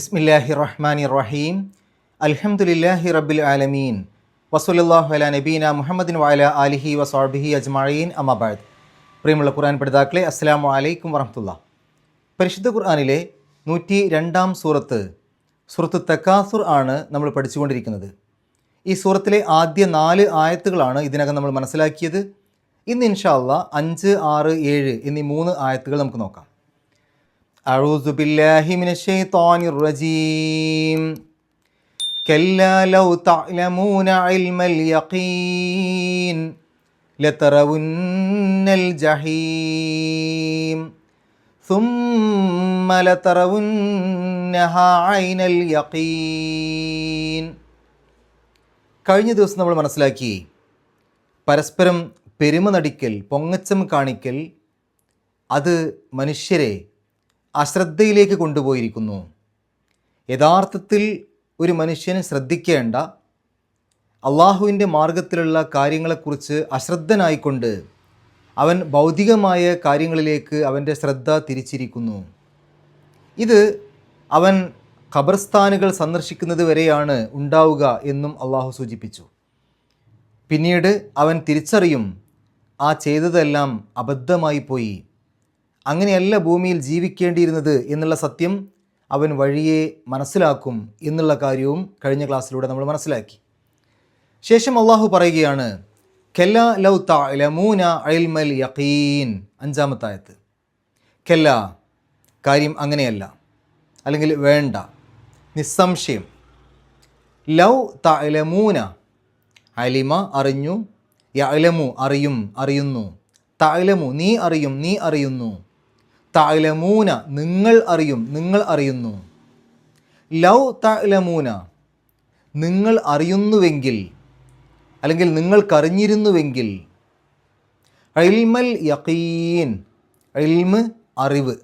ബിസ്മില്ലാഹി റഹ്മാനി റഹീം അൽഹംദുലില്ലാഹി റബ്ബിൽ ആലമീൻ വസുലല്ലാഹു അല നബീന മുഹമ്മദിൻ വാല അലിഹി വസാബിഹി അജ്മഈൻ അമബാദ് പ്രിയമുള്ള ഖുർആൻ പഠിതാക്കളെ അസ്സാം വലൈക്കും വറഹമുല്ല പരിശുദ്ധ ഖുർആാനിലെ നൂറ്റി രണ്ടാം സൂറത്ത് സൂറത്ത് തക്കാസുർ ആണ് നമ്മൾ പഠിച്ചുകൊണ്ടിരിക്കുന്നത്. ഈ സൂറത്തിലെ ആദ്യ നാല് ആയത്തുകളാണ് ഇതിനകം നമ്മൾ മനസ്സിലാക്കിയത്. ഇന്ന് ഇൻഷാല്ല അഞ്ച് ആറ് ഏഴ് എന്നീ മൂന്ന് ആയത്തുകൾ നമുക്ക് നോക്കാം. أعوذ بالله من الشيطان الرجيم كلا لو تعلمون علم اليقين لترون الجحيم ثم لترونها عين اليقين കഴിഞ്ഞ ദിവസം നമ്മൾ മനസ്സിലാക്കി പരസ്പരം പെരുമ നടിക്കൽ പൊങ്ങച്ചം കാണിക്കൽ അത് മനുഷ്യരെ അശ്രദ്ധയിലേക്ക് കൊണ്ടുപോയിരിക്കുന്നു. യഥാർത്ഥത്തിൽ ഒരു മനുഷ്യന് ശ്രദ്ധിക്കേണ്ട അള്ളാഹുവിന്റെ മാർഗത്തിലുള്ള കാര്യങ്ങളെക്കുറിച്ച് അശ്രദ്ധനായിക്കൊണ്ട് അവൻ ഭൗതികമായ കാര്യങ്ങളിലേക്ക് അവന്റെ ശ്രദ്ധ തിരിച്ചിരിക്കുന്നു. ഇത് അവൻ ഖബർസ്ഥാനുകൾ സന്ദർശിക്കുന്നത് വരെയാണ് ഉണ്ടാവുക എന്നും അള്ളാഹു സൂചിപ്പിച്ചു. പിന്നീട് അവൻ തിരിച്ചറിയും ആ ചെയ്തതെല്ലാം അബദ്ധമായി പോയി. അങ്ങനെയല്ല ഭൂമിയിൽ ജീവിക്കേണ്ടിയിരുന്നത് എന്നുള്ള സത്യം അവൻ വഴിയെ മനസ്സിലാക്കും എന്നുള്ള കാര്യവും കഴിഞ്ഞ ക്ലാസ്സിലൂടെ നമ്മൾ മനസ്സിലാക്കി. ശേഷം അള്ളാഹു പറയുകയാണ് കെല്ല ലൗ തലമൂന അൽമൽ യഖീൻ അഞ്ചാമത്തായത്ത് കെല്ല കാര്യം അങ്ങനെയല്ല. അല്ലെങ്കിൽ വേണ്ട നിസ്സംശയം. ലൗ തലമൂന അലിമ അറിഞ്ഞു യലമു അറിയും അറിയുന്നു. തലമു നീ അറിയും നീ അറിയുന്നു. തലമൂന നിങ്ങൾ അറിയും നിങ്ങൾ അറിയുന്നു. ലൗ തലമൂന നിങ്ങൾ അറിയുന്നുവെങ്കിൽ അല്ലെങ്കിൽ നിങ്ങൾക്കറിഞ്ഞിരുന്നുവെങ്കിൽ അൽമൽ യക്കീൻ അൽമ് അറിവ്.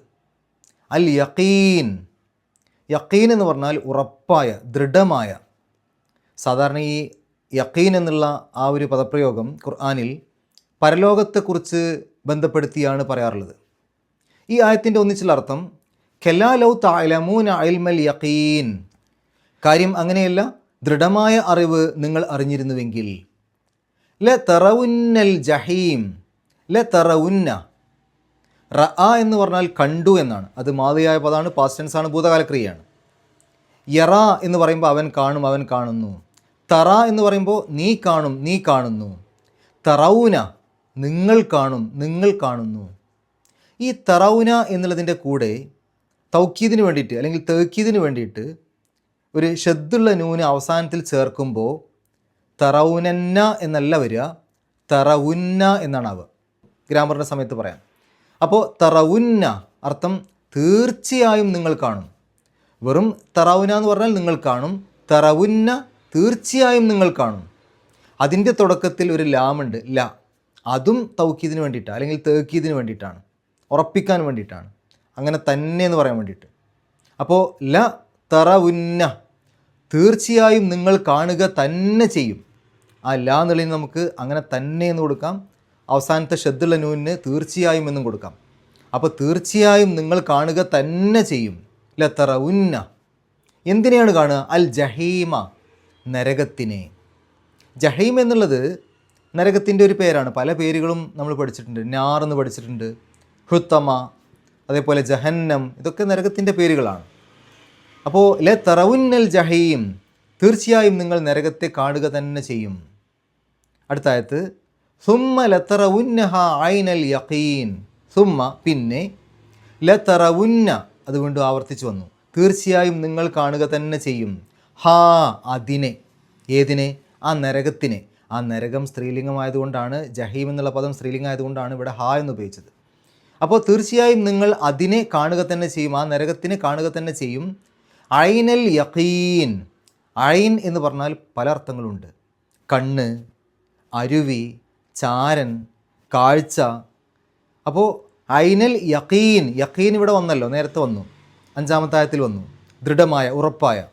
അൽ യക്കീൻ യക്കീൻ എന്ന് പറഞ്ഞാൽ ഉറപ്പായ ദൃഢമായ. സാധാരണ ഈ യക്കീൻ എന്നുള്ള ആ ഒരു പദപ്രയോഗം ഖുർആാനിൽ പരലോകത്തെക്കുറിച്ച് ബന്ധപ്പെടുത്തിയാണ് പറയാറുള്ളത്. ഈ ആയത്തിന്റെ ഒന്നിച്ചുള്ള അർത്ഥം കെല്ലാ ലൗ താലമൂന അൽമൽ യക്കീൻ കാര്യം അങ്ങനെയല്ല ദൃഢമായ അറിവ് നിങ്ങൾ അറിഞ്ഞിരുന്നുവെങ്കിൽ. ല തറവുന്നൽ ജഹീം ല തറവുന്ന. റ എന്ന് പറഞ്ഞാൽ കണ്ടു എന്നാണ്. അത് മാതയായ പദമാണ് പാസ്റ്റൻസ് ആണ് ഭൂതകാലക്രിയയാണ്. യറ എന്ന് പറയുമ്പോൾ അവൻ കാണും അവൻ കാണുന്നു. തറ എന്ന് പറയുമ്പോൾ നീ കാണും നീ കാണുന്നു. തറൗന നിങ്ങൾ കാണും നിങ്ങൾ കാണുന്നു. ഈ തറൗന എന്നുള്ളതിന്റെ കൂടെ തൗക്കീദിന് വേണ്ടിയിട്ട് അല്ലെങ്കിൽ തേക്കീദിന് വേണ്ടിയിട്ട് ഒരു ഷെദ്ദുള്ള നൂന് അവസാനത്തിൽ ചേർക്കുമ്പോൾ തറൗനന്ന എന്നല്ല വരിക തറവുന്ന എന്നാണ് ആവുക ഗ്രാമറിന്റെ സമയത്ത് പറയാം. അപ്പോൾ തറവുന്ന അർത്ഥം തീർച്ചയായും നിങ്ങൾ കാണും. വെറും തറവുന എന്ന് പറഞ്ഞാൽ നിങ്ങൾ കാണും തറവുന്ന തീർച്ചയായും നിങ്ങൾ കാണും. അതിന്റെ തുടക്കത്തിൽ ഒരു ലാമുണ്ട് ല. അതും തൗക്കീദിന് വേണ്ടിയിട്ടാണ് അല്ലെങ്കിൽ തേക്കീദിന് വേണ്ടിയിട്ടാണ്. ഉറപ്പിക്കാൻ വേണ്ടിയിട്ടാണ്. അങ്ങനെ തന്നെ എന്ന് പറയാൻ വേണ്ടിയിട്ട്. അപ്പോൾ ല തറവുന്ന തീർച്ചയായും നിങ്ങൾ കാണുക തന്നെ ചെയ്യും. ആ ല എന്നുള്ളതിന് നമുക്ക് അങ്ങനെ തന്നെ എന്ന് കൊടുക്കാം. അവസാനത്തെ ഷെദ്ദുള്ള നൂനിന് തീർച്ചയായും എന്നും കൊടുക്കാം. അപ്പോൾ തീർച്ചയായും നിങ്ങൾ കാണുക തന്നെ ചെയ്യും. ല തറവുന്ന. എന്തിനെയാണ് കാണുക? അൽ ജഹീമ നരകത്തിനെ. ജഹീം എന്നുള്ളത് നരകത്തിന്റെ ഒരു പേരാണ്. പല പേരുകളും നമ്മൾ പഠിച്ചിട്ടുണ്ട്. നാർ എന്ന് പഠിച്ചിട്ടുണ്ട്. ഹുത്തമ അതേപോലെ ജഹന്നം ഇതൊക്കെ നരകത്തിന്റെ പേരുകളാണ്. അപ്പോൾ ലെ തറവുന്നൽ ജഹീം തീർച്ചയായും നിങ്ങൾ നരകത്തെ കാണുക തന്നെ ചെയ്യും. അടുത്ത ആയത്ത് സുമ്മ ലത്തറവുന്നഹ ഐനൽ യഖീൻ. സുമ്മ പിന്നെ ലത്തറവുന്ന അത് വീണ്ടും ആവർത്തിച്ചു വന്നു. തീർച്ചയായും നിങ്ങൾ കാണുക തന്നെ ചെയ്യും. ഹാ അതിനെ. ഏതിനെ? ആ നരകത്തിനെ. ആ നരകം സ്ത്രീലിംഗമായതുകൊണ്ടാണ് ജഹീം എന്നുള്ള പദം സ്ത്രീലിംഗമായതുകൊണ്ടാണ് ഇവിടെ ഹാ എന്ന് ഉപയോഗിച്ചത്. അപ്പോൾ തീർച്ചയായും നിങ്ങൾ അതിനെ കാണുക തന്നെ ചെയ്യും ആ നരകത്തിനെ കാണുക തന്നെ ചെയ്യും. ഐനൽ യഖീൻ. ഐൻ എന്ന് പറഞ്ഞാൽ പല അർത്ഥങ്ങളുണ്ട്. കണ്ണ് അരുവി ചാരൻ കാഴ്ച. അപ്പോൾ ഐനൽ യഖീൻ. യഖീൻ ഇവിടെ വന്നല്ലോ നേരത്തെ വന്നു. അഞ്ചാമത്തായത്തിൽ വന്നു. ദൃഢമായ ഉറപ്പായ.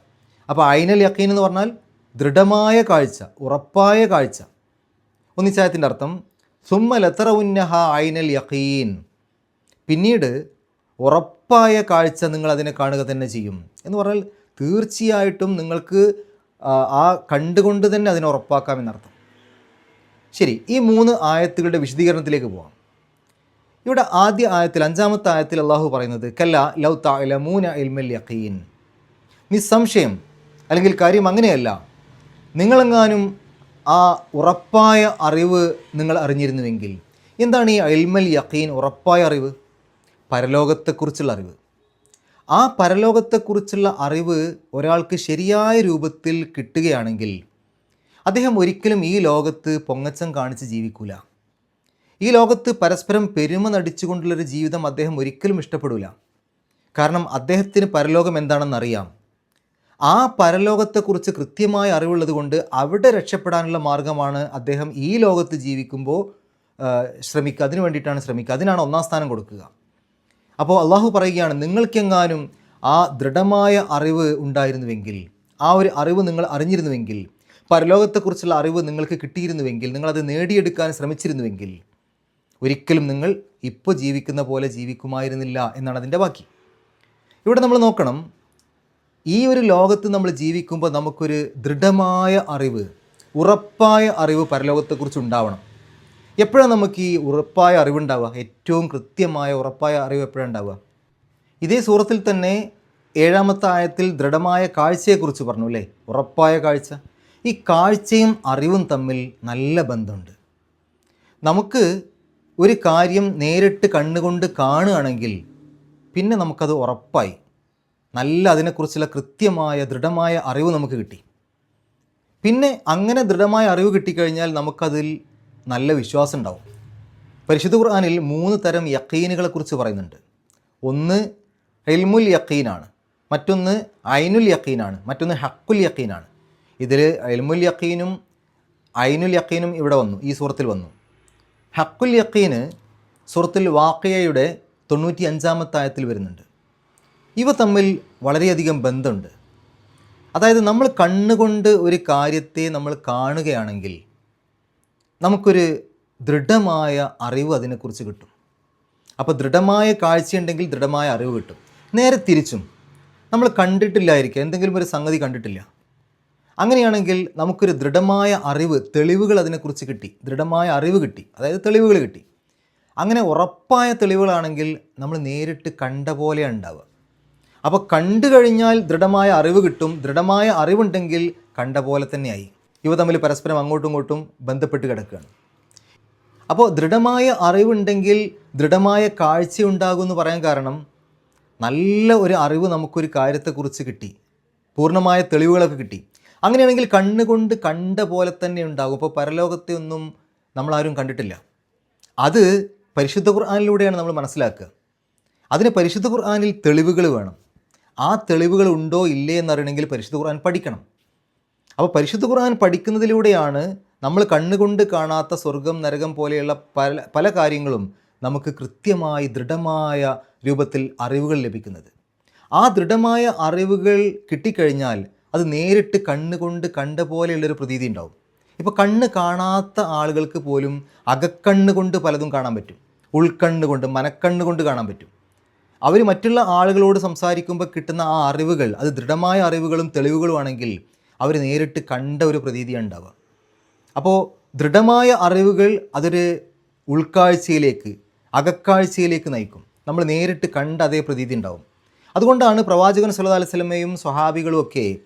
അപ്പോൾ ഐനൽ യഖീൻ എന്ന് പറഞ്ഞാൽ ദൃഢമായ കാഴ്ച ഉറപ്പായ കാഴ്ച. ഒന്നിച്ചായത്തിന്റെ അർത്ഥം സുമ്മ ലത്തറ ഉന്നഹ ഐനൽ യഖീൻ. പിന്നീട് ഉറപ്പായ കാഴ്ച നിങ്ങൾ അതിനെ കാണുക തന്നെ ചെയ്യും എന്ന് പറഞ്ഞാൽ തീർച്ചയായിട്ടും നിങ്ങൾക്ക് ആ, കണ്ടുകൊണ്ട് തന്നെ അതിനെ ഉറപ്പാക്കാം എന്നർത്ഥം. ശരി ഈ മൂന്ന് ആയത്തുകളുടെ വിശദീകരണത്തിലേക്ക് പോവാം. ഇവിടെ ആദ്യ ആയത്തിൽ അഞ്ചാമത്തെ ആയത്തിൽ അള്ളാഹു പറയുന്നത് കല്ല ലൗ തഅലമൂന ഇൽമൽ യഖീൻ. നിസ്സംശയം അല്ലെങ്കിൽ കാര്യം അങ്ങനെയല്ല നിങ്ങളെങ്ങാനും ആ ഉറപ്പായ അറിവ് നിങ്ങൾ അറിഞ്ഞിരുന്നുവെങ്കിൽ എന്താണ് ഈ അൽമൽ യഖീൻ ഉറപ്പായ അറിവ്? പരലോകത്തെക്കുറിച്ചുള്ള അറിവ്. ആ പരലോകത്തെക്കുറിച്ചുള്ള അറിവ് ഒരാൾക്ക് ശരിയായ രൂപത്തിൽ കിട്ടുകയാണെങ്കിൽ അദ്ദേഹം ഒരിക്കലും ഈ ലോകത്ത് പൊങ്ങച്ചം കാണിച്ച് ജീവിക്കൂല. ഈ ലോകത്ത് പരസ്പരം പെരുമ നടിച്ചുകൊണ്ടുള്ളൊരു ജീവിതം അദ്ദേഹം ഒരിക്കലും ഇഷ്ടപ്പെടില്ല കാരണം അദ്ദേഹത്തിന് പരലോകം എന്താണെന്നറിയാം. ആ പരലോകത്തെക്കുറിച്ച് കൃത്യമായ അറിവുള്ളത് കൊണ്ട് അവിടെ രക്ഷപ്പെടാനുള്ള മാർഗമാണ് അദ്ദേഹം ഈ ലോകത്ത് ജീവിക്കുമ്പോൾ ശ്രമിക്കുക അതിനു വേണ്ടിയിട്ടാണ് ശ്രമിക്കുക അതിനാണ് ഒന്നാം സ്ഥാനം കൊടുക്കുക. അപ്പോൾ അള്ളാഹു പറയുകയാണ് നിങ്ങൾക്കെങ്ങാനും ആ ദൃഢമായ അറിവ് ഉണ്ടായിരുന്നുവെങ്കിൽ ആ ഒരു അറിവ് നിങ്ങൾ അറിഞ്ഞിരുന്നുവെങ്കിൽ പരലോകത്തെക്കുറിച്ചുള്ള അറിവ് നിങ്ങൾക്ക് കിട്ടിയിരുന്നുവെങ്കിൽ നിങ്ങളത് നേടിയെടുക്കാൻ ശ്രമിച്ചിരുന്നുവെങ്കിൽ ഒരിക്കലും നിങ്ങൾ ഇപ്പോൾ ജീവിക്കുന്ന പോലെ ജീവിക്കുമായിരുന്നില്ല എന്നാണ് അതിന്റെ ബാക്കി ഇവിടെ നമ്മൾ നോക്കണം ഈ ഒരു ലോകത്ത് നമ്മൾ ജീവിക്കുമ്പോൾ നമുക്കൊരു ദൃഢമായ അറിവ് ഉറപ്പായ അറിവ് പരലോകത്തെക്കുറിച്ച് ഉണ്ടാവണം. എപ്പോഴാണ് നമുക്ക് ഈ ഉറപ്പായ അറിവുണ്ടാവുക? ഏറ്റവും കൃത്യമായ ഉറപ്പായ അറിവ് എപ്പോഴാണ് ഉണ്ടാവുക? ഇതേ സൂറത്തിൽ തന്നെ ഏഴാമത്തെ ആയത്തിൽ ദൃഢമായ കാഴ്ചയെക്കുറിച്ച് പറഞ്ഞു അല്ലേ? ഉറപ്പായ കാഴ്ച. ഈ കാഴ്ചയും അറിവും തമ്മിൽ നല്ല ബന്ധമുണ്ട്. നമുക്ക് ഒരു കാര്യം നേരിട്ട് കണ്ണുകൊണ്ട് കാണുകയാണെങ്കിൽ പിന്നെ നമുക്കത് ഉറപ്പായി. നല്ല അതിനെക്കുറിച്ചുള്ള കൃത്യമായ ദൃഢമായ അറിവ് നമുക്ക് കിട്ടി. പിന്നെ അങ്ങനെ ദൃഢമായ അറിവ് കിട്ടിക്കഴിഞ്ഞാൽ നമുക്കതിൽ നല്ല വിശ്വാസം ഉണ്ടാവും. പരിശുദ്ധ ഖുർആാനിൽ മൂന്ന് തരം യക്കീനുകളെ കുറിച്ച് പറയുന്നുണ്ട്. ഒന്ന് എൽമുൽ യക്കീനാണ് മറ്റൊന്ന് ഐനുൽ യക്കീനാണ് മറ്റൊന്ന് ഹക്കുൽ യക്കീനാണ് ഇതിൽ എൽമുൽ യക്കീനും ഐനുൽ യക്കീനും ഇവിടെ വന്നു ഈ സൂറത്തിൽ വന്നു. ഹക്കുൽ യക്കീന് സൂറത്തിൽ വാക്കയയുടെ തൊണ്ണൂറ്റി അഞ്ചാമത്തെ ആയത്തിൽ വരുന്നുണ്ട്. ഇവ തമ്മിൽ വളരെയധികം ബന്ധമുണ്ട്. അതായത് നമ്മൾ കണ്ണുകൊണ്ട് ഒരു കാര്യത്തെ നമ്മൾ കാണുകയാണെങ്കിൽ നമുക്കൊരു ദൃഢമായ അറിവ് അതിനെക്കുറിച്ച് കിട്ടും. അപ്പോൾ ദൃഢമായ കാഴ്ചയുണ്ടെങ്കിൽ ദൃഢമായ അറിവ് കിട്ടും. നേരെ തിരിച്ചും നമ്മൾ കണ്ടിട്ടില്ലായിരിക്കും. എന്തെങ്കിലും ഒരു സംഗതി കണ്ടിട്ടില്ല. അങ്ങനെയാണെങ്കിൽ നമുക്കൊരു ദൃഢമായ അറിവ് തെളിവുകൾ അതിനെക്കുറിച്ച് കിട്ടി. ദൃഢമായ അറിവ് കിട്ടി. അതായത് തെളിവുകൾ കിട്ടി. അങ്ങനെ ഉറപ്പായ തെളിവുകളാണെങ്കിൽ നമ്മൾ നേരിട്ട് കണ്ട പോലെ ഉണ്ടാവുക. അപ്പോൾ കണ്ടു കഴിഞ്ഞാൽ ദൃഢമായ അറിവ് കിട്ടും. ദൃഢമായ അറിവുണ്ടെങ്കിൽ കണ്ട പോലെ തന്നെയായി. ഇവ തമ്മിൽ പരസ്പരം അങ്ങോട്ടും ഇങ്ങോട്ടും ബന്ധപ്പെട്ട് കിടക്കുകയാണ്. അപ്പോൾ ദൃഢമായ അറിവുണ്ടെങ്കിൽ ദൃഢമായ കാഴ്ചയുണ്ടാകുമെന്ന് പറയാൻ കാരണം നല്ല ഒരു അറിവ് നമുക്കൊരു കാര്യത്തെക്കുറിച്ച് കിട്ടി. പൂർണമായ തെളിവുകളൊക്കെ കിട്ടി. അങ്ങനെയാണെങ്കിൽ കണ്ണുകൊണ്ട് കണ്ട പോലെ തന്നെ ഉണ്ടാകും. അപ്പോൾ പരലോകത്തെ ഒന്നും നമ്മളാരും കണ്ടിട്ടില്ല. അത് പരിശുദ്ധ ഖുർആാനിലൂടെയാണ് നമ്മൾ മനസ്സിലാക്കുക. അതിന് പരിശുദ്ധ ഖുർആാനിൽ തെളിവുകൾ വേണം. ആ തെളിവുകൾ ഉണ്ടോ ഇല്ലേ എന്നറിയണമെങ്കിൽ പരിശുദ്ധ ഖുർആൻ പഠിക്കണം. അപ്പോൾ പരിശുദ്ധ ഖുർആൻ പഠിക്കുന്നതിലൂടെയാണ് നമ്മൾ കണ്ണുകൊണ്ട് കാണാത്ത സ്വർഗം നരകം പോലെയുള്ള പല പല കാര്യങ്ങളും നമുക്ക് കൃത്യമായി ദൃഢമായ രൂപത്തിൽ അറിവുകൾ ലഭിക്കുന്നത്. ആ ദൃഢമായ അറിവുകൾ കിട്ടിക്കഴിഞ്ഞാൽ അത് നേരിട്ട് കണ്ണുകൊണ്ട് കണ്ട പോലെയുള്ളൊരു പ്രതീതി ഉണ്ടാവും. ഇപ്പോൾ കണ്ണ് കാണാത്ത ആളുകൾക്ക് പോലും അകക്കണ്ണ് കൊണ്ട് പലതും കാണാൻ പറ്റും. ഉൾക്കണ്ണ് മനക്കണ്ണുകൊണ്ട് മനക്കണ്ണ് കൊണ്ട് കാണാൻ പറ്റും. അവർ മറ്റുള്ള ആളുകളോട് സംസാരിക്കുമ്പോൾ കിട്ടുന്ന ആ അറിവുകൾ അത് ദൃഢമായ അറിവുകളും തെളിവുകളുമാണെങ്കിൽ അവർ നേരിട്ട് കണ്ട ഒരു പ്രതീതിയാണ് ഉണ്ടാവുക. അപ്പോൾ ദൃഢമായ അറിവുകൾ അതൊരു ഉൾക്കാഴ്ചയിലേക്ക് അകക്കാഴ്ചയിലേക്ക് നയിക്കും. നമ്മൾ നേരിട്ട് കണ്ട അതേ പ്രതീതി ഉണ്ടാവും. അതുകൊണ്ടാണ് പ്രവാചകൻ സല്ലല്ലാഹു അലൈഹി വസല്ലമയും സ്വഹാബികളും ഒക്കെ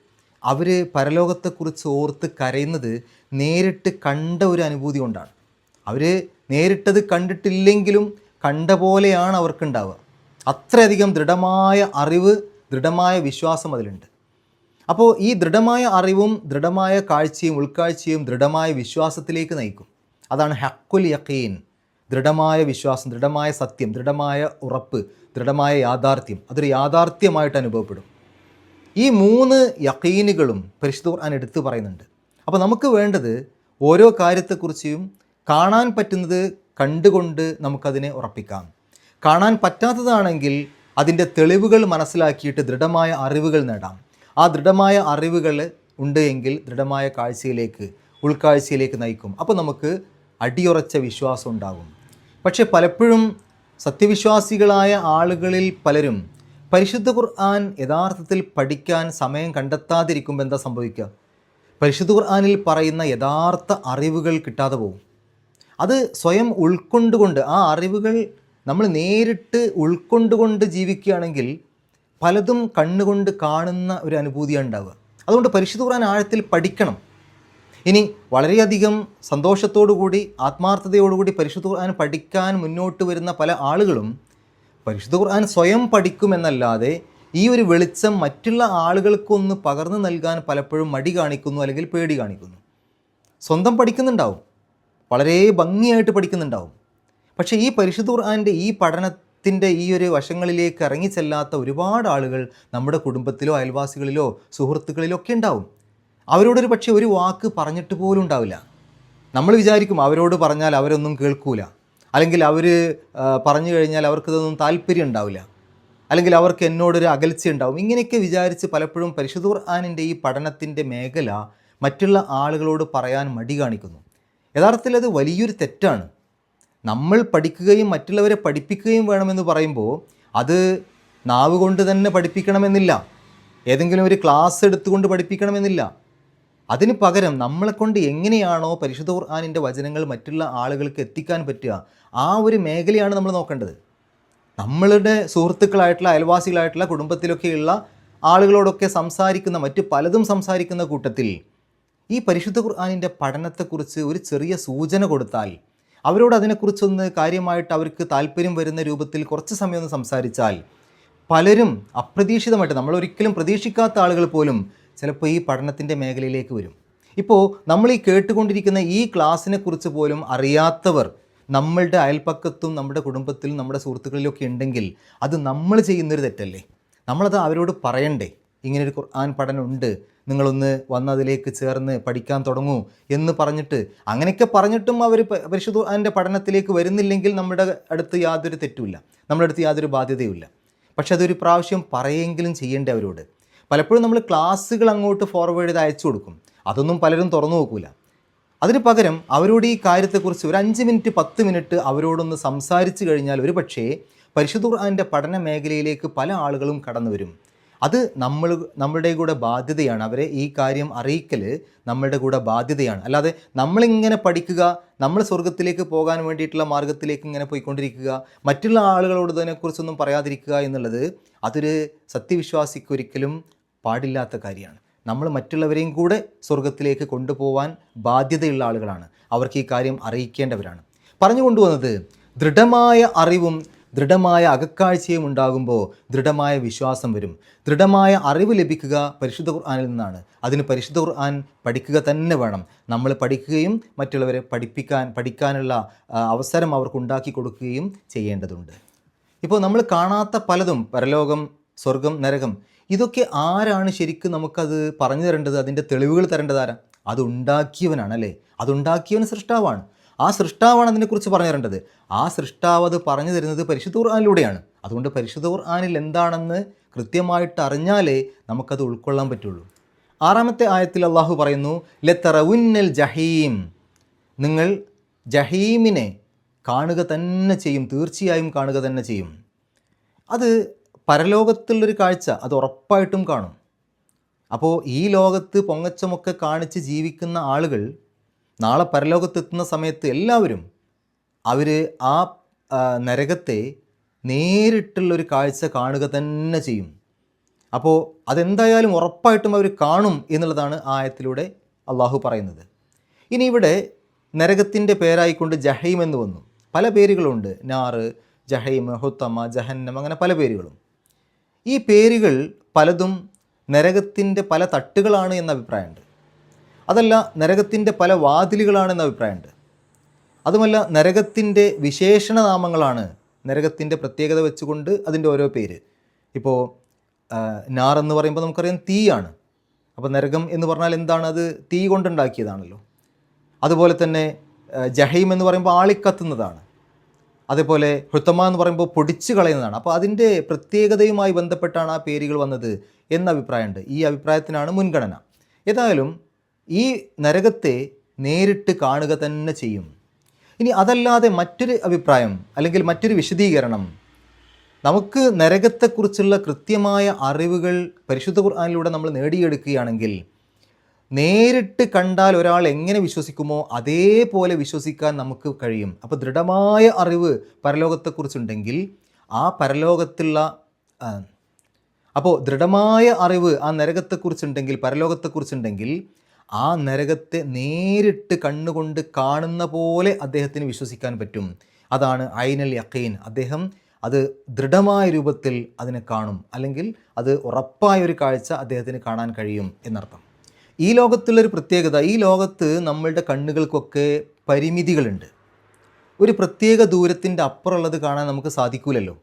അവർ പരലോകത്തെക്കുറിച്ച് ഓർത്ത് കരയുന്നത് നേരിട്ട് കണ്ട ഒരു അനുഭൂതി കൊണ്ടാണ്. അവർ നേരിട്ടത് കണ്ടിട്ടില്ലെങ്കിലും കണ്ട പോലെയാണ് അവർക്കുണ്ടാവുക. അത്രയധികം ദൃഢമായ അറിവ് ദൃഢമായ വിശ്വാസം അതിലുണ്ട്. അപ്പോൾ ഈ ദൃഢമായ അറിവും ദൃഢമായ കാഴ്ചയും ഉൾക്കാഴ്ചയും ദൃഢമായ വിശ്വാസത്തിലേക്ക് നയിക്കും. അതാണ് ഹക്കുൽ യക്കീൻ ദൃഢമായ വിശ്വാസം ദൃഢമായ സത്യം ദൃഢമായ ഉറപ്പ് ദൃഢമായ യാഥാർത്ഥ്യം. അതൊരു യാഥാർത്ഥ്യമായിട്ട് അനുഭവപ്പെടും. ഈ മൂന്ന് യക്കീനുകളും പരിശുദ്ധ ഖുർആൻ എടുത്തു പറയുന്നുണ്ട്. അപ്പോൾ നമുക്ക് വേണ്ടത് ഓരോ കാര്യത്തെക്കുറിച്ചും കാണാൻ പറ്റുന്നത് കണ്ടുകൊണ്ട് നമുക്കതിനെ ഉറപ്പിക്കാം. കാണാൻ പറ്റാത്തതാണെങ്കിൽ അതിന്റെ തെളിവുകൾ മനസ്സിലാക്കിയിട്ട് ദൃഢമായ അറിവുകൾ നേടാം. ആ ദൃഢമായ അറിവുകൾ ഉണ്ട് എങ്കിൽ ദൃഢമായ കാഴ്ചയിലേക്ക് ഉൾക്കാഴ്ചയിലേക്ക് നയിക്കും. അപ്പോൾ നമുക്ക് അടിയുറച്ച വിശ്വാസം ഉണ്ടാകും. പക്ഷേ പലപ്പോഴും സത്യവിശ്വാസികളായ ആളുകളിൽ പലരും പരിശുദ്ധ ഖുർആൻ യഥാർത്ഥത്തിൽ പഠിക്കാൻ സമയം കണ്ടെത്താതിരിക്കുമ്പോൾ എന്താ സംഭവിക്കുക? പരിശുദ്ധ ഖുർആനിൽ പറയുന്ന യഥാർത്ഥ അറിവുകൾ കിട്ടാതെ പോകും. അത് സ്വയം ഉൾക്കൊണ്ടുകൊണ്ട് ആ അറിവുകൾ നമ്മൾ നേരിട്ട് ഉൾക്കൊണ്ടുകൊണ്ട് ജീവിക്കുകയാണെങ്കിൽ പലതും കണ്ണുകൊണ്ട് കാണുന്ന ഒരു അനുഭൂതിയാണ് ഉണ്ടാവുക. അതുകൊണ്ട് പരിശുദ്ധ ഖുർആൻ ആഴത്തിൽ പഠിക്കണം. ഇനി വളരെയധികം സന്തോഷത്തോടുകൂടി ആത്മാർത്ഥതയോടുകൂടി പരിശുദ്ധ ഖുർആൻ പഠിക്കാൻ മുന്നോട്ട് വരുന്ന പല ആളുകളും പരിശുദ്ധ ഖുർആൻ സ്വയം പഠിക്കുമെന്നല്ലാതെ ഈ ഒരു വെളിച്ചം മറ്റുള്ള ആളുകൾക്കൊന്ന് പകർന്നു നൽകാൻ പലപ്പോഴും മടി കാണിക്കുന്നു അല്ലെങ്കിൽ പേടി കാണിക്കുന്നു. സ്വന്തം പഠിക്കുന്നുണ്ടാവും. വളരെ ഭംഗിയായിട്ട് പഠിക്കുന്നുണ്ടാവും. പക്ഷേ ഈ പരിശുദ്ധ ഖുർആന്റെ ഈ പഠനത്തിന്റെ ഈ ഒരു വശങ്ങളിലേക്ക് ഇറങ്ങിച്ചെല്ലാത്ത ഒരുപാട് ആളുകൾ നമ്മുടെ കുടുംബത്തിലോ അയൽവാസികളിലോ സുഹൃത്തുക്കളിലോ ഒക്കെ ഉണ്ടാവും. അവരോടൊരു പക്ഷേ ഒരു വാക്ക് പറഞ്ഞിട്ട് പോലും ഉണ്ടാവില്ല. നമ്മൾ വിചാരിക്കും അവരോട് പറഞ്ഞാൽ അവരൊന്നും കേൾക്കൂല. അല്ലെങ്കിൽ അവർ പറഞ്ഞു കഴിഞ്ഞാൽ അവർക്കിതൊന്നും താല്പര്യം ഉണ്ടാവില്ല. അല്ലെങ്കിൽ അവർക്ക് എന്നോടൊരു അകൽച്ച ഉണ്ടാവും. ഇങ്ങനെയൊക്കെ വിചാരിച്ച് പലപ്പോഴും പരിശുദ്ധ ഖുർആാനിന്റെ ഈ പഠനത്തിന്റെ മേഖല മറ്റുള്ള ആളുകളോട് പറയാൻ മടി കാണിക്കുന്നു. യഥാർത്ഥത്തിൽ അത് വലിയൊരു തെറ്റാണ്. നമ്മൾ പഠിക്കുകയും മറ്റുള്ളവരെ പഠിപ്പിക്കുകയും വേണമെന്ന് പറയുമ്പോൾ അത് നാവ് കൊണ്ട് തന്നെ പഠിപ്പിക്കണമെന്നില്ല. ഏതെങ്കിലും ഒരു ക്ലാസ് എടുത്തുകൊണ്ട് പഠിപ്പിക്കണമെന്നില്ല. അതിന് പകരം നമ്മളെ കൊണ്ട് എങ്ങനെയാണോ പരിശുദ്ധ ഖുർആാനിന്റെ വചനങ്ങൾ മറ്റുള്ള ആളുകൾക്ക് എത്തിക്കാൻ പറ്റുക ആ ഒരു മേഖലയാണ് നമ്മൾ നോക്കേണ്ടത്. നമ്മളുടെ സുഹൃത്തുക്കളായിട്ടുള്ള അയൽവാസികളായിട്ടുള്ള കുടുംബത്തിലൊക്കെയുള്ള ആളുകളോടൊക്കെ സംസാരിക്കുന്ന മറ്റ് പലതും സംസാരിക്കുന്ന കൂട്ടത്തിൽ ഈ പരിശുദ്ധ ഖുർആാനിന്റെ പഠനത്തെക്കുറിച്ച് ഒരു ചെറിയ സൂചന കൊടുത്താൽ അവരോട് അതിനെക്കുറിച്ചൊന്ന് കാര്യമായിട്ട് അവർക്ക് താല്പര്യം വരുന്ന രൂപത്തിൽ കുറച്ച് സമയം ഒന്ന് സംസാരിച്ചാൽ പലരും അപ്രതീക്ഷിതമായിട്ട് നമ്മൾ ഒരിക്കലും പ്രതീക്ഷിക്കാത്ത ആളുകൾ പോലും ചിലപ്പോൾ ഈ പഠനത്തിന്റെ മേഖലയിലേക്ക് വരും. ഇപ്പോൾ നമ്മൾ ഈ കേട്ടുകൊണ്ടിരിക്കുന്ന ഈ ക്ലാസ്സിനെ കുറിച്ച് പോലും അറിയാത്തവർ നമ്മളുടെ അയൽപ്പക്കത്തും നമ്മുടെ കുടുംബത്തിലും നമ്മുടെ സുഹൃത്തുക്കളിലൊക്കെ ഉണ്ടെങ്കിൽ അത് നമ്മൾ ചെയ്യുന്നൊരു തെറ്റല്ലേ? നമ്മളത് അവരോട് പറയണ്ടേ? ഇങ്ങനൊരു ഖുർആൻ പഠനമുണ്ട് നിങ്ങളൊന്ന് വന്ന് അതിലേക്ക് ചേർന്ന് പഠിക്കാൻ തുടങ്ങൂ എന്ന് പറഞ്ഞിട്ട് അങ്ങനെയൊക്കെ പറഞ്ഞിട്ടും അവർ പരിശുദ്ധ അതിന്റെ പഠനത്തിലേക്ക് വരുന്നില്ലെങ്കിൽ നമ്മുടെ അടുത്ത് യാതൊരു തെറ്റുമില്ല. നമ്മുടെ അടുത്ത് യാതൊരു ബാധ്യതയുമില്ല. പക്ഷെ അതൊരു പ്രാവശ്യം പറയെങ്കിലും ചെയ്യേണ്ട അവരോട്. പലപ്പോഴും നമ്മൾ ക്ലാസ്സുകൾ അങ്ങോട്ട് ഫോർവേഡ് ചെയ്ത് അയച്ചു കൊടുക്കും. അതൊന്നും പലരും തുറന്നു നോക്കൂല. അതിന് പകരം അവരോട് ഈ കാര്യത്തെക്കുറിച്ച് ഒരു അഞ്ച് മിനിറ്റ് പത്ത് മിനിറ്റ് അവരോടൊന്ന് സംസാരിച്ചു കഴിഞ്ഞാൽ ഒരു പക്ഷേ പരിശുദ്ധ ഖുർആന്റെ പഠന മേഖലയിലേക്ക് പല ആളുകളും കടന്നു വരും അത് നമ്മൾ നമ്മളുടെ കൂടെ ബാധ്യതയാണ്. അവരെ ഈ കാര്യം അറിയിക്കൽ നമ്മളുടെ കൂടെ ബാധ്യതയാണ്. അല്ലാതെ നമ്മളിങ്ങനെ പഠിക്കുക നമ്മൾ സ്വർഗത്തിലേക്ക് പോകാൻ വേണ്ടിയിട്ടുള്ള മാർഗത്തിലേക്ക് ഇങ്ങനെ പോയിക്കൊണ്ടിരിക്കുക മറ്റുള്ള ആളുകളോട് ഇതിനെക്കുറിച്ചൊന്നും പറയാതിരിക്കുക എന്നുള്ളത് അതൊരു സത്യവിശ്വാസിക്കൊരിക്കലും പാടില്ലാത്ത കാര്യമാണ്. നമ്മൾ മറ്റുള്ളവരെയും കൂടെ സ്വർഗത്തിലേക്ക് കൊണ്ടുപോകാൻ ബാധ്യതയുള്ള ആളുകളാണ്. അവർക്ക് ഈ കാര്യം അറിയിക്കേണ്ടവരാണ്. പറഞ്ഞു കൊണ്ടുവന്നത് ദൃഢമായ അറിവും ദൃഢമായ അകക്കാഴ്ചയും ഉണ്ടാകുമ്പോൾ ദൃഢമായ വിശ്വാസം വരും. ദൃഢമായ അറിവ് ലഭിക്കുക പരിശുദ്ധ ഖുർആാനിൽ നിന്നാണ്. അതിന് പരിശുദ്ധ ഖുർആൻ പഠിക്കുക തന്നെ വേണം. നമ്മൾ പഠിക്കുകയും മറ്റുള്ളവരെ പഠിപ്പിക്കാൻ പഠിക്കാനുള്ള അവസരം അവർക്ക് ഉണ്ടാക്കി കൊടുക്കുകയും ചെയ്യേണ്ടതുണ്ട്. ഇപ്പോൾ നമ്മൾ കാണാത്ത പലതും പരലോകം സ്വർഗം നരകം ഇതൊക്കെ ആരാണ് ശരിക്കും നമുക്കത് പറഞ്ഞു തരേണ്ടത്? അതിന്റെ തെളിവുകൾ തരേണ്ടതാരാണ് അതുണ്ടാക്കിയവനാണ് അത് അല്ലേ? അതുണ്ടാക്കിയവൻ സൃഷ്ടാവാണ്. ആ സൃഷ്ടാവാണ് അതിനെക്കുറിച്ച് പറഞ്ഞു തരേണ്ടത് ആ സൃഷ്ടാവ് അത് പറഞ്ഞു തരുന്നത് പരിശുദ്ധ ഖുർആാനിലൂടെയാണ്. അതുകൊണ്ട് പരിശുദ്ധ ഖുർആാനിൽ എന്താണെന്ന് കൃത്യമായിട്ട് അറിഞ്ഞാലേ നമുക്കത് ഉൾക്കൊള്ളാൻ പറ്റുള്ളൂ. ആറാമത്തെ ആയത്തിൽ അള്ളാഹു പറയുന്നു ലെത്തറവുന്നൽ ജഹീം. നിങ്ങൾ ജഹീമിനെ കാണുക തന്നെ ചെയ്യും തീർച്ചയായും കാണുക തന്നെ ചെയ്യും. അത് പരലോകത്തുള്ളൊരു കാഴ്ച അത് ഉറപ്പായിട്ടും കാണും. അപ്പോൾ ഈ ലോകത്ത് പൊങ്ങച്ചമൊക്കെ കാണിച്ച് ജീവിക്കുന്ന ആളുകൾ നാളെ പരലോകത്തെത്തുന്ന സമയത്ത് എല്ലാവരും അവർ ആ നരകത്തെ നേരിട്ടുള്ളൊരു കാഴ്ച കാണുക തന്നെ ചെയ്യും. അപ്പോൾ അതെന്തായാലും ഉറപ്പായിട്ടും അവർ കാണും എന്നുള്ളതാണ് ആയത്തിലൂടെ അള്ളാഹു പറയുന്നത്. ഇനി ഇവിടെ നരകത്തിന്റെ പേരായിക്കൊണ്ട് ജഹീം എന്ന് വന്നു. പല പേരുകളുണ്ട്. നാറ് ജഹീം ഹുത്തമ ജഹന്നം അങ്ങനെ പല പേരുകളും. ഈ പേരുകൾ പലതും നരകത്തിന്റെ പല തട്ടുകളാണ് എന്ന അഭിപ്രായമുണ്ട്. അതല്ല നരകത്തിന്റെ പല വാതിലുകളാണെന്ന അഭിപ്രായമുണ്ട്. അതുമല്ല നരകത്തിന്റെ വിശേഷണനാമങ്ങളാണ് നരകത്തിന്റെ പ്രത്യേകത വെച്ചുകൊണ്ട് അതിന്റെ ഓരോ പേര്. ഇപ്പോൾ നാർ എന്ന് പറയുമ്പോൾ നമുക്കറിയാം തീയാണ്. അപ്പോൾ നരകം എന്ന് പറഞ്ഞാൽ എന്താണ്? അത് തീ കൊണ്ടുണ്ടാക്കിയതാണല്ലോ. അതുപോലെ തന്നെ ജഹൈം എന്ന് പറയുമ്പോൾ ആളിക്കത്തുന്നതാണ്. അതേപോലെ ഹൃത്തമ എന്ന് പറയുമ്പോൾ പൊടിച്ചു കളയുന്നതാണ്. അപ്പോൾ അതിന്റെ പ്രത്യേകതയുമായി ബന്ധപ്പെട്ടാണ് ആ പേരുകൾ വന്നത് എന്ന അഭിപ്രായമുണ്ട്. ഈ അഭിപ്രായത്തിനാണ് മുൻഗണന. ഏതായാലും ഈ നരകത്തെ നേരിട്ട് കാണുക തന്നെ ചെയ്യും. ഇനി അതല്ലാതെ മറ്റൊരു അഭിപ്രായം അല്ലെങ്കിൽ മറ്റൊരു വിശദീകരണം. നമുക്ക് നരകത്തെക്കുറിച്ചുള്ള കൃത്യമായ അറിവുകൾ പരിശുദ്ധ ഖുർആാനിലൂടെ നമ്മൾ നേടിയെടുക്കുകയാണെങ്കിൽ നേരിട്ട് കണ്ടാൽ ഒരാൾ എങ്ങനെ വിശ്വസിക്കുമോ അതേപോലെ വിശ്വസിക്കാൻ നമുക്ക് കഴിയും. അപ്പോൾ ദൃഢമായ അറിവ് പരലോകത്തെക്കുറിച്ചുണ്ടെങ്കിൽ ആ പരലോകത്തുള്ള അപ്പോൾ ദൃഢമായ അറിവ് ആ നരകത്തെക്കുറിച്ചുണ്ടെങ്കിൽ പരലോകത്തെക്കുറിച്ചുണ്ടെങ്കിൽ ആ നരകത്തെ നേരിട്ട് കണ്ണുകൊണ്ട് കാണുന്ന പോലെ അദ്ദേഹത്തിന് വിശ്വസിക്കാൻ പറ്റും. അതാണ് ഐനൽ യക്കീൻ അദ്ദേഹം അത് ദൃഢമായ രൂപത്തിൽ അതിനെ കാണും. അല്ലെങ്കിൽ അത് ഉറപ്പായ ഒരു കാഴ്ച അദ്ദേഹത്തിന് കാണാൻ കഴിയും എന്നർത്ഥം. ഈ ലോകത്തുള്ളൊരു പ്രത്യേകത ഈ ലോകത്ത് നമ്മളുടെ കണ്ണുകൾക്കൊക്കെ പരിമിതികളുണ്ട്. ഒരു പ്രത്യേക ദൂരത്തിന്റെ അപ്പുറമുള്ളത് കാണാൻ നമുക്ക് സാധിക്കൂലല്ലോ.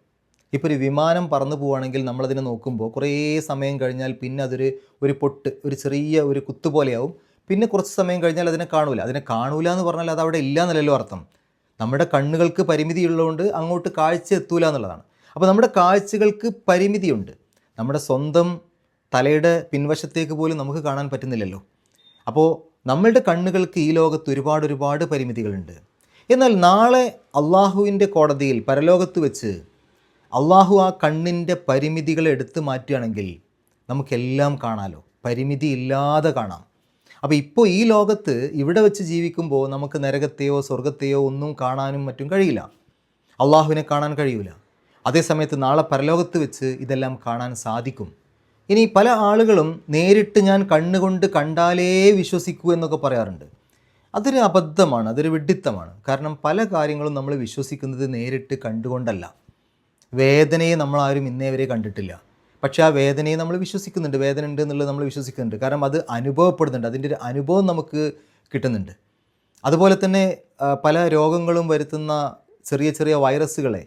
ഇപ്പോൾ ഒരു വിമാനം പറന്നു പോവുകയാണെങ്കിൽ നമ്മളതിനെ നോക്കുമ്പോൾ കുറേ സമയം കഴിഞ്ഞാൽ പിന്നെ അതൊരു ഒരു പൊട്ട് ഒരു ചെറിയ ഒരു കുത്തു പോലെയാവും. പിന്നെ കുറച്ച് സമയം കഴിഞ്ഞാൽ അതിനെ കാണൂല. അതിനെ കാണൂല എന്ന് പറഞ്ഞാൽ അത് അവിടെ ഇല്ല എന്നല്ലല്ലോ അർത്ഥം. നമ്മുടെ കണ്ണുകൾക്ക് പരിമിതി ഉള്ളതുകൊണ്ട് അങ്ങോട്ട് കാഴ്ച എത്തൂല എന്നുള്ളതാണ്. അപ്പോൾ നമ്മുടെ കാഴ്ചകൾക്ക് പരിമിതിയുണ്ട് നമ്മുടെ സ്വന്തം തലയുടെ പിൻവശത്തേക്ക് പോലും നമുക്ക് കാണാൻ പറ്റുന്നില്ലല്ലോ. അപ്പോൾ നമ്മളുടെ കണ്ണുകൾക്ക് ഈ ലോകത്ത് ഒരുപാട് ഒരുപാട് പരിമിതികളുണ്ട്. എന്നാൽ നാളെ അള്ളാഹുവിന്റെ കോടതിയിൽ പരലോകത്ത് വെച്ച് അള്ളാഹു ആ കണ്ണിന്റെ പരിമിതികൾ എടുത്തു മാറ്റുകയാണെങ്കിൽ നമുക്കെല്ലാം കാണാലോ. പരിമിതി ഇല്ലാതെ കാണാം. അപ്പോൾ ഇപ്പോൾ ഈ ലോകത്ത് ഇവിടെ വെച്ച് ജീവിക്കുമ്പോൾ നമുക്ക് നരകത്തെയോ സ്വർഗത്തെയോ ഒന്നും കാണാനും മറ്റും കഴിയില്ല. അള്ളാഹുവിനെ കാണാൻ കഴിയില്ല അതേസമയത്ത് നാളെ പരലോകത്ത് വെച്ച് ഇതെല്ലാം കാണാൻ സാധിക്കും. ഇനി പല ആളുകളും നേരിട്ട് ഞാൻ കണ്ണുകൊണ്ട് കണ്ടാലേ വിശ്വസിക്കൂ എന്നൊക്കെ പറയാറുണ്ട്. അതൊരു അബദ്ധമാണ് അതൊരു വിഡിത്തമാണ് കാരണം പല കാര്യങ്ങളും നമ്മൾ വിശ്വസിക്കുന്നത് നേരിട്ട് കണ്ടുകൊണ്ടല്ല. വേദനയെ നമ്മൾ ആരും ഇന്നേ വരെ കണ്ടിട്ടില്ല. പക്ഷേ ആ വേദനയെ നമ്മൾ വിശ്വസിക്കുന്നുണ്ട്. വേദന ഉണ്ട് എന്നുള്ളത് നമ്മൾ വിശ്വസിക്കുന്നുണ്ട്. കാരണം അത് അനുഭവപ്പെടുന്നുണ്ട്. അതിന്റെ ഒരു അനുഭവം നമുക്ക് കിട്ടുന്നുണ്ട്. അതുപോലെ തന്നെ പല രോഗങ്ങളും വരുത്തുന്ന ചെറിയ ചെറിയ വൈറസുകളെ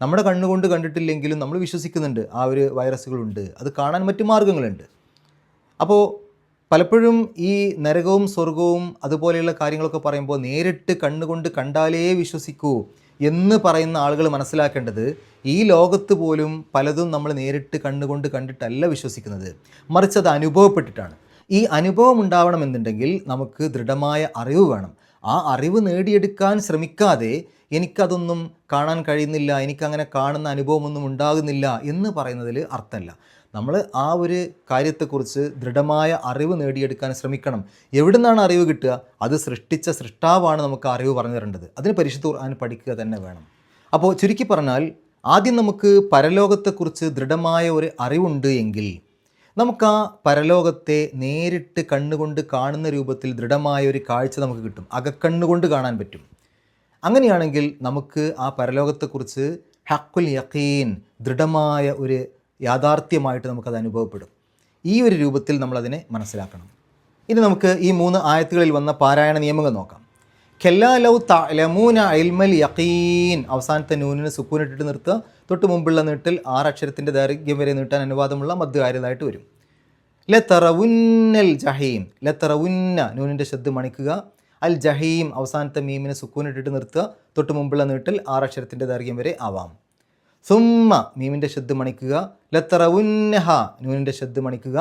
നമ്മുടെ കണ്ണുകൊണ്ട് കണ്ടിട്ടില്ലെങ്കിലും നമ്മൾ വിശ്വസിക്കുന്നുണ്ട്. ആ ഒരു വൈറസുകളുണ്ട്. അത് കാണാൻ മറ്റു മാർഗങ്ങളുണ്ട്. അപ്പോൾ പലപ്പോഴും ഈ നരകവും സ്വർഗവും അതുപോലെയുള്ള കാര്യങ്ങളൊക്കെ പറയുമ്പോൾ നേരിട്ട് കണ്ണുകൊണ്ട് കണ്ടാലേ വിശ്വസിക്കൂ. എന്ന് പറയുന്ന ആളുകൾ മനസ്സിലാക്കേണ്ടത് ഈ ലോകത്ത് പോലും പലതും നമ്മൾ നേരിട്ട് കണ്ണുകൊണ്ട് കണ്ടിട്ടല്ല വിശ്വസിക്കുന്നത്. മറിച്ച് അത് അനുഭവപ്പെട്ടിട്ടാണ്. ഈ അനുഭവം ഉണ്ടാവണമെന്നുണ്ടെങ്കിൽ നമുക്ക് ദൃഢമായ അറിവ് വേണം. ആ അറിവ് നേടിയെടുക്കാൻ ശ്രമിക്കാതെ എനിക്കതൊന്നും കാണാൻ കഴിയുന്നില്ല എനിക്കങ്ങനെ കാണുന്ന അനുഭവമൊന്നും ഉണ്ടാകുന്നില്ല എന്ന് പറയുന്നതിൽ അർത്ഥമല്ല. നമ്മൾ ആ ഒരു കാര്യത്തെക്കുറിച്ച് ദൃഢമായ അറിവ് നേടിയെടുക്കാൻ ശ്രമിക്കണം. എവിടെ നിന്നാണ് അറിവ് കിട്ടുക? അത് സൃഷ്ടിച്ച സൃഷ്ടാവാണ് നമുക്ക് അറിവ് പറഞ്ഞു തരേണ്ടത്. അതിന് പരിശുദ്ധ ഖുർആൻ പഠിക്കുക തന്നെ വേണം. അപ്പോൾ ചുരുക്കി പറഞ്ഞാൽ ആദ്യം നമുക്ക് പരലോകത്തെക്കുറിച്ച് ദൃഢമായ ഒരു അറിവുണ്ട് എങ്കിൽ നമുക്ക് ആ പരലോകത്തെ നേരിട്ട് കണ്ണുകൊണ്ട് കാണുന്ന രൂപത്തിൽ ദൃഢമായ ഒരു കാഴ്ച നമുക്ക് കിട്ടും. അകക്കണ്ണുകൊണ്ട് കാണാൻ പറ്റും. അങ്ങനെയാണെങ്കിൽ നമുക്ക് ആ പരലോകത്തെക്കുറിച്ച് ഹക്കുൽ യഖീൻ ദൃഢമായ ഒരു യാഥാർത്ഥ്യമായിട്ട് നമുക്കത് അനുഭവപ്പെടും. ഈ ഒരു രൂപത്തിൽ നമ്മളതിനെ മനസ്സിലാക്കണം. ഇനി നമുക്ക് ഈ മൂന്ന് ആയത്തുകളിൽ വന്ന പാരായണ നിയമങ്ങൾ നോക്കാം. ഖെല്ലാ ലൗ തലമൂന അൽമൽ യഖീൻ അവസാനത്തെ നൂനിന് സുക്കൂനിട്ടിട്ട് നിർത്തുക തൊട്ട് മുമ്പുള്ള നീട്ടിൽ ആറ് അക്ഷരത്തിന്റെ ദൈർഘ്യം വരെ നീട്ടാൻ അനുവാദമുള്ള മധ്യകാര്യതായിട്ട് വരും. ലത്തറവുന്നൽ ജഹീം ലത്തറവുന്ന നൂനിന്റെ ശബ്ദം മണിക്കുക. അൽ ജഹീം അവസാനത്തെ മീമിനെ സുക്കൂനിട്ടിട്ട് നിർത്തുക തൊട്ട് മുമ്പുള്ള നീട്ടിൽ ആറ് അക്ഷരത്തിന്റെ ദൈർഘ്യം വരെ ആവാം. സുമ്മ മീമിന്റെ ശബ്ദം മണിക്കുക. ലത്തറവുന്നഹ നൂനിൻ്റെ ശബ്ദം മണിക്കുക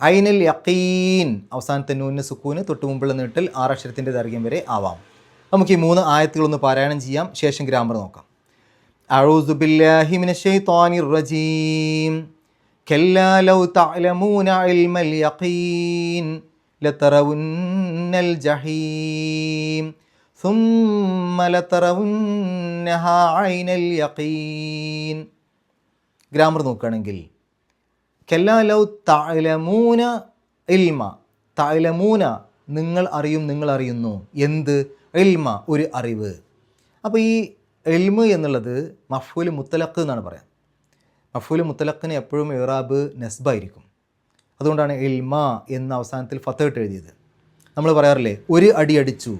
ഐനൽ യക്കീൻ അവസാനത്തെ നൂനിന് സുക്കൂന് തൊട്ട് മുമ്പുള്ള നീട്ടിൽ ആറ് അക്ഷരത്തിൻ്റെ ദൈർഘ്യം വരെ ആവാം നമുക്ക് ഈ മൂന്ന് ആയത്തുകളൊന്ന് പാരായണം ചെയ്യാം ശേഷം ഗ്രാമർ നോക്കാം أعوذ بالله من الشيطان الرجيم كلا لو تعلمون علم اليقين لترون الجحيم ثم لترونها عين اليقين ഗ്രാമർ നോക്കുകയാണെങ്കിൽ കെല്ലാലൗ തായലമൂന ഇൽമ തായലമൂന നിങ്ങൾ അറിയും നിങ്ങൾ അറിയുന്നു എന്ത് ഇൽമ ഒരു അറിവ് അപ്പോൾ ഈ എൽമ് എന്നുള്ളത് മഫൂൽ മുത്തലക്ക് എന്നാണ് പറയാം. മഫൂൽ മുത്തലക്കിന് എപ്പോഴും ഇറാബ് നെസ്ബായിരിക്കും. അതുകൊണ്ടാണ് എൽമ എന്ന അവസാനത്തിൽ ഫത്തേട്ട് എഴുതിയത്. നമ്മൾ പറയാറില്ലേ ഒരു അടി അടിച്ചു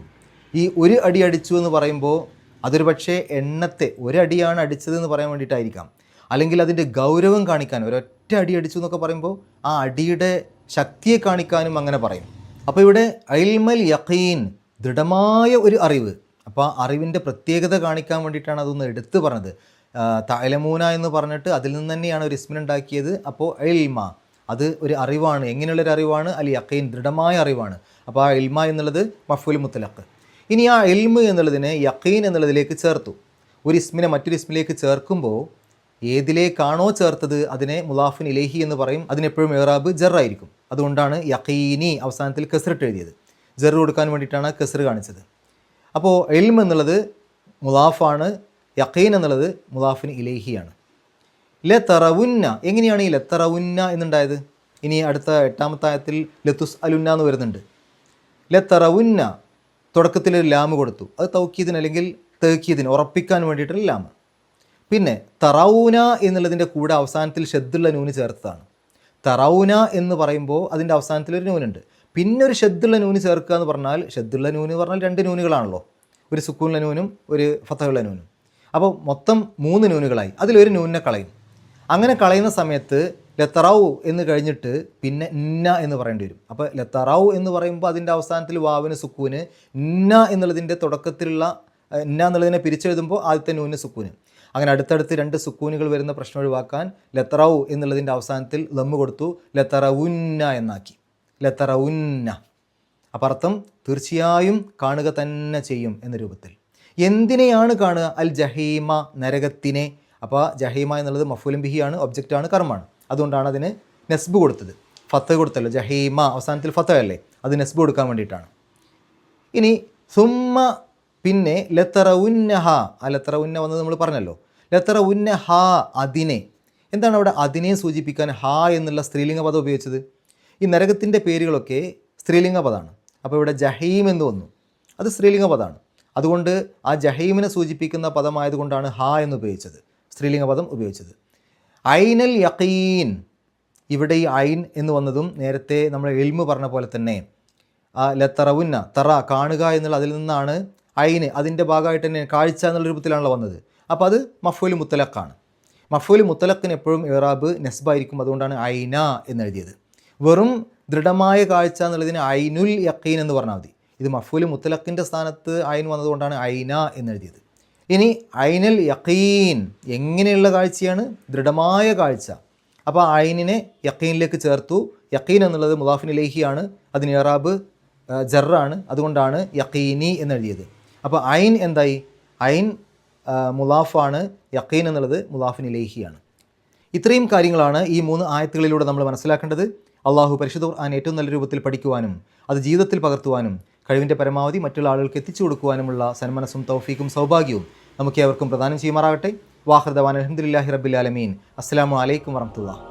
ഈ ഒരു അടി അടിച്ചു എന്ന് പറയുമ്പോൾ അതൊരു പക്ഷേ എണ്ണത്തെ ഒരടിയാണ് അടിച്ചത് എന്ന് പറയാൻ വേണ്ടിയിട്ടായിരിക്കാം. അല്ലെങ്കിൽ അതിന്റെ ഗൗരവം കാണിക്കാനും ഒരൊറ്റ അടി അടിച്ചു എന്നൊക്കെ പറയുമ്പോൾ ആ അടിയുടെ ശക്തിയെ കാണിക്കാനും അങ്ങനെ പറയും. അപ്പോൾ ഇവിടെ അയിൽമൽ യഖീൻ ദൃഢമായ ഒരു അറിവ്. അപ്പോൾ ആ അറിവിന്റെ പ്രത്യേകത കാണിക്കാൻ വേണ്ടിയിട്ടാണ് അതൊന്ന് എടുത്തു പറഞ്ഞത്. തലമൂന എന്ന് പറഞ്ഞിട്ട് അതിൽ നിന്ന് തന്നെയാണ് ഒരു ഇസ്മിൻ ഉണ്ടാക്കിയത്. അപ്പോൾ എൽമ അത് ഒരു അറിവാണ്. എങ്ങനെയുള്ളൊരു അറിവാണ്? അൽ യഖീൻ ദൃഢമായ അറിവാണ്. അപ്പോൾ ആ എൽമ എന്നുള്ളത് മഫുൽ മുത്തലഖ്. ഇനി ആ എൽമ എന്നുള്ളതിനെ യക്കീൻ എന്നുള്ളതിലേക്ക് ചേർത്തു. ഒരു ഇസ്മിനെ മറ്റൊരു ഇസ്മിലേക്ക് ചേർക്കുമ്പോൾ ഏതിലേക്കാണോ ചേർത്തത് അതിനെ മുലാഫിൻ ഇലേഹി എന്ന് പറയും. അതിനെപ്പോഴും ഏറാബ് ജറായിരിക്കും. അതുകൊണ്ടാണ് യക്കീനി അവസാനത്തിൽ കെസറിട്ട് എഴുതിയത്. ജെറ് കൊടുക്കാൻ വേണ്ടിയിട്ടാണ് കെസർ കാണിച്ചത്. അപ്പോൾ എൽം എന്നുള്ളത് മുലാഫാണ് യഖീൻ എന്നുള്ളത് മുലാഫിൻ ഇലേഹിയാണ്. ലത്തറവുന്ന തറവുന്ന എങ്ങനെയാണ് ഈ ലത്തറവുന്ന എന്നുണ്ടായത്? ഇനി അടുത്ത എട്ടാമത്തെ ആയത്തിൽ ലത്തുസ് അലുന്ന എന്ന് വരുന്നുണ്ട്. ലത്തറവുന്ന തുടക്കത്തിൽ ഒരു ലാമ് കൊടുത്തു. അത് തൗക്കീദിന് അല്ലെങ്കിൽ തേക്കീദിന് ഉറപ്പിക്കാൻ വേണ്ടിയിട്ടുള്ള ലാമ്. പിന്നെ തറൌന എന്നുള്ളതിന്റെ കൂടെ അവസാനത്തിൽ ഷെദ്ദുള്ള നൂന് ചേർത്തതാണ്. തറൌന എന്ന് പറയുമ്പോൾ അതിന്റെ അവസാനത്തിൽ ഒരു നൂനുണ്ട്. പിന്നെ ഒരു ഷെദ്ദുള്ള നൂന് ചേർക്കുക എന്ന് പറഞ്ഞാൽ ഷെദ്ദുള്ള നൂന് പറഞ്ഞാൽ രണ്ട് നൂനുകളാണല്ലോ. ഒരു സുക്കൂനുള്ള നൂനും ഒരു ഫത്തഹുള്ള നൂനും. അപ്പോൾ മൊത്തം മൂന്ന് നൂനുകളായി. അതിലൊരു നൂനിനെ കളയും. അങ്ങനെ കളയുന്ന സമയത്ത് ലത്തറാവു എന്ന് കഴിഞ്ഞിട്ട് പിന്നെ ഇന്ന എന്ന് പറയേണ്ടി വരും. അപ്പോൾ ലത്തറാവു എന്ന് പറയുമ്പോൾ അതിന്റെ അവസാനത്തിൽ വാവിന് സുക്കൂന് ഇന്ന എന്നുള്ളതിന്റെ തുടക്കത്തിലുള്ള ഇന്ന എന്നുള്ളതിനെ പിരിച്ചെഴുതുമ്പോൾ ആദ്യത്തെ നൂന് സുക്കൂന്. അങ്ങനെ അടുത്തടുത്ത് രണ്ട് സുക്കൂനുകൾ വരുന്ന പ്രശ്നം ഒഴിവാക്കാൻ ലത്തറാവു എന്നുള്ളതിന്റെ അവസാനത്തിൽ ലമ്മ് കൊടുത്തു. ലത്തറവുന്ന എന്നാക്കി. ലത്തറവുന്ന. അപ്പം അർത്ഥം തീർച്ചയായും കാണുക തന്നെ ചെയ്യും എന്ന രൂപത്തിൽ. എന്തിനെയാണ് കാണുക? അൽ ജഹീമ നരകത്തിനെ. അപ്പോൾ ജഹീമ എന്നുള്ളത് മഫൂലും ബിഹിയാണ് ഒബ്ജക്റ്റാണ് കർമ്മമാണ്. അതുകൊണ്ടാണ് അതിന് നെസ്ബ് കൊടുത്തത്. ഫത്ത് കൊടുത്തല്ലോ. ജഹീമ അവസാനത്തിൽ ഫത്ത അല്ലേ? അത് നെസ്ബ് കൊടുക്കാൻ വേണ്ടിയിട്ടാണ്. ഇനി സുമ്മ പിന്നെ ലത്തറ ഉന്നഹ ആ ലത്തറ ഉന്ന വന്നത് നമ്മൾ പറഞ്ഞല്ലോ. ലത്തറ ഉന്ന ഹ അതിനെ. എന്താണ് അവിടെ അതിനെ സൂചിപ്പിക്കാൻ ഹ എന്നുള്ള സ്ത്രീലിംഗ പദം ഉപയോഗിച്ചത്? ഈ നരകത്തിന്റെ പേരുകളൊക്കെ സ്ത്രീലിംഗ പദമാണ്. അപ്പോൾ ഇവിടെ ജഹീം എന്ന് വന്നു. അത് സ്ത്രീലിംഗ പദമാണ്. അതുകൊണ്ട് ആ ജഹീമിനെ സൂചിപ്പിക്കുന്ന പദമായതുകൊണ്ടാണ് ഹ എന്ന് ഉപയോഗിച്ചത്. സ്ത്രീലിംഗ പദം ഉപയോഗിച്ചത്. ഐനൽ യക്കീൻ ഇവിടെ ഈ ഐൻ എന്ന് വന്നതും നേരത്തെ നമ്മൾ എൽമ് പറഞ്ഞ പോലെ തന്നെ ആ ലത്തറവുന്ന തറ കാണുക എന്നുള്ള അതിൽ നിന്നാണ് ഐന് അതിന്റെ ഭാഗമായിട്ട് തന്നെ കാഴ്ച എന്നുള്ള രൂപത്തിലാണല്ലോ വന്നത്. അപ്പോൾ അത് മഫൂൽ മുത്തലക്കാണ് മഫൂൽ മുത്തലക്കിന് എപ്പോഴും ഇറാബ് നെസ്ബായിരിക്കും. അതുകൊണ്ടാണ് ഐന എന്നെഴുതിയത്. വെറും ദൃഢമായ കാഴ്ച എന്നുള്ളതിന് ഐനുൽ യക്കീൻ എന്ന് പറഞ്ഞാൽ മതി. ഇത് മഫൂൽ മുത്തലക്കിന്റെ സ്ഥാനത്ത് ഐൻ വന്നതുകൊണ്ടാണ് ഐന എന്നെഴുതിയത്. ഇനി ഐനൽ യക്കീൻ എങ്ങനെയുള്ള കാഴ്ചയാണ്? ദൃഢമായ കാഴ്ച. അപ്പോൾ ഐനിനെ യക്കീനിലേക്ക് ചേർത്തു. യക്കീൻ എന്നുള്ളത് മുദാഫിൻ ലേഹിയാണ് അതിന് ഇറാബ് ജറാണ് അതുകൊണ്ടാണ് യക്കീനി എന്നെഴുതിയത്. അപ്പോൾ ഐൻ എന്തായി? ഐൻ മുലാഫാണ് യക്കീൻ എന്നുള്ളത് മുലാഫിൻ ലേഹിയാണ് ഇത്രയും കാര്യങ്ങളാണ് ഈ മൂന്ന് ആയത്തുകളിലൂടെ നമ്മൾ മനസ്സിലാക്കേണ്ടത്. അള്ളാഹു പരിശുദ്ധ ഖുർആൻ ഏറ്റവും നല്ല രൂപത്തിൽ പഠിക്കുവാനും അത് ജീവിതത്തിൽ പകർത്തുവാനും കഴിവിന്റെ പരമാവധി മറ്റുള്ള ആളുകൾക്ക് എത്തിച്ചു കൊടുക്കുവാനുമുള്ള സന്മനസ്സും തൗഫീക്കും സൗഭാഗ്യവും നമുക്ക് ഏവർക്കും പ്രദാനം ചെയ്യുമാറാകട്ടെ. വാഹൃദവാൻ അലഹമുല്ലാഹി റബ്ബിൽ ആലമീൻ. അസ്സാം വലൈക്കും വറഹമുല്ല